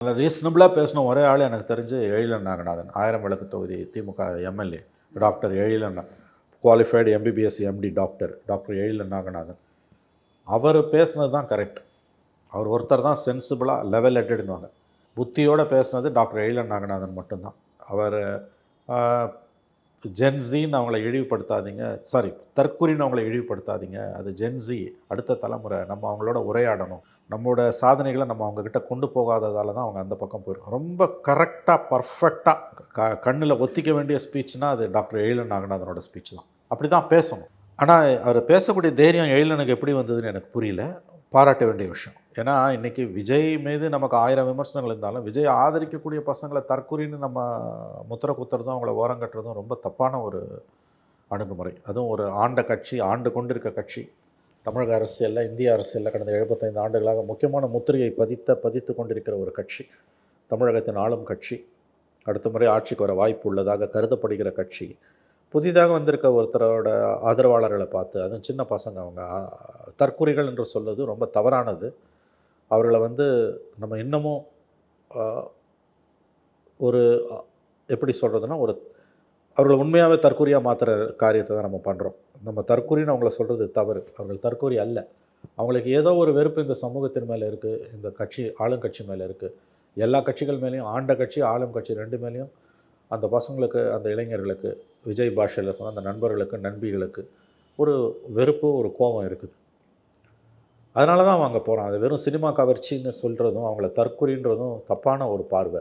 நல்லா ரீசனபிளாக பேசின ஒரே ஆள் எனக்கு தெரிஞ்சு எழிலன் நாகநாதன் ஆயிரம் விளக்கு தொகுதி DMK MLA doctor Ezhilan qualified MBBS MD doctor doctor Ezhilan Naganathan அவர் பேசுனது தான் கரெக்ட் அவர் ஒருத்தர் தான் சென்சிபிளாக லெவல் ஹெட்டடுன்னுவாங்க புத்தியோடு பேசுனது டாக்டர் எழிலன் நாகநாதன் மட்டும்தான். அவர் ஜென்சின்னு அவங்கள இழிவுபடுத்தாதீங்க. சாரி தற்கூறின்னு அவங்கள இழிவுபடுத்தாதீங்க. அது ஜென்சி அடுத்த தலைமுறை. நம்ம அவங்களோட உரையாடணும். நம்மளோட சாதனைகளை நம்ம அவங்கக்கிட்ட கொண்டு போகாததால் தான் அவங்க அந்த பக்கம் போயிருக்கோம் ரொம்ப கரெக்டாக பர்ஃபெக்டாக க கண்ணில் ஒத்திக்க வேண்டிய ஸ்பீச்னால் அது டாக்டர் எழிலன் நாகநாதனோட ஸ்பீச் தான். அப்படி தான் பேசணும். ஆனால் அவர் பேசக்கூடிய தைரியம் எழிலனுக்கு எப்படி வந்ததுன்னு எனக்கு புரியல. பாராட்ட வேண்டிய விஷயம். ஏன்னா இன்றைக்கி விஜய் மீது நமக்கு ஆயிரம் விமர்சனங்கள் இருந்தாலும் விஜய் ஆதரிக்கக்கூடிய பசங்களை தற்கொலைன்னு நம்ம முத்திர குத்துறதும் அவங்கள ஓரம் கட்டுறதும் ரொம்ப தப்பான ஒரு அணுகுமுறை. அதுவும் ஒரு ஆண்ட கட்சி ஆண்டு கொண்டிருக்க கட்சி. தமிழக அரசியலில் இந்திய அரசியலில் கடந்த எழுபத்தைந்து ஆண்டுகளாக முக்கியமான முத்திரையை பதித்த பதித்து கொண்டிருக்கிற ஒரு கட்சி. தமிழகத்தின் ஆளும் கட்சி. அடுத்த முறை ஆட்சிக்கு வர வாய்ப்பு உள்ளதாக கருதப்படுகிற கட்சி. புதிதாக வந்திருக்க ஒருத்தரோட ஆதரவாளர்களை பார்த்து அதுவும் சின்ன பசங்க அவங்க தற்குறிகள் என்று சொல்வது ரொம்ப தவறானது. அவர்களை வந்து நம்ம இன்னமும் ஒரு எப்படி சொல்கிறதுனா ஒரு அவர்களை உண்மையாகவே தற்கொலையாக மாற்றுற காரியத்தை தான் நம்ம பண்ணுறோம் நம்ம தற்கொலைன்னு அவங்கள சொல்கிறது தவறு. அவர்கள் தற்கொலை அல்ல. அவங்களுக்கு ஏதோ ஒரு வெறுப்பு இந்த சமூகத்தின் மேலே இருக்குது இந்த கட்சி ஆளுங்கட்சி மேலே இருக்குது எல்லா கட்சிகள் மேலேயும் ஆண்ட கட்சி ஆளும் கட்சி ரெண்டு மேலேயும் அந்த பசங்களுக்கு அந்த இளைஞர்களுக்கு விஜய் பாஷையில் சொன்ன அந்த நண்பர்களுக்கு நண்பிகளுக்கு ஒரு வெறுப்பு ஒரு கோபம் இருக்குது. அதனால தான் அவங்க போகிறான் அது வெறும் சினிமா கவர்ச்சின்னு சொல்கிறதும் அவங்கள தற்கொலைன்றதும் தப்பான ஒரு பார்வை.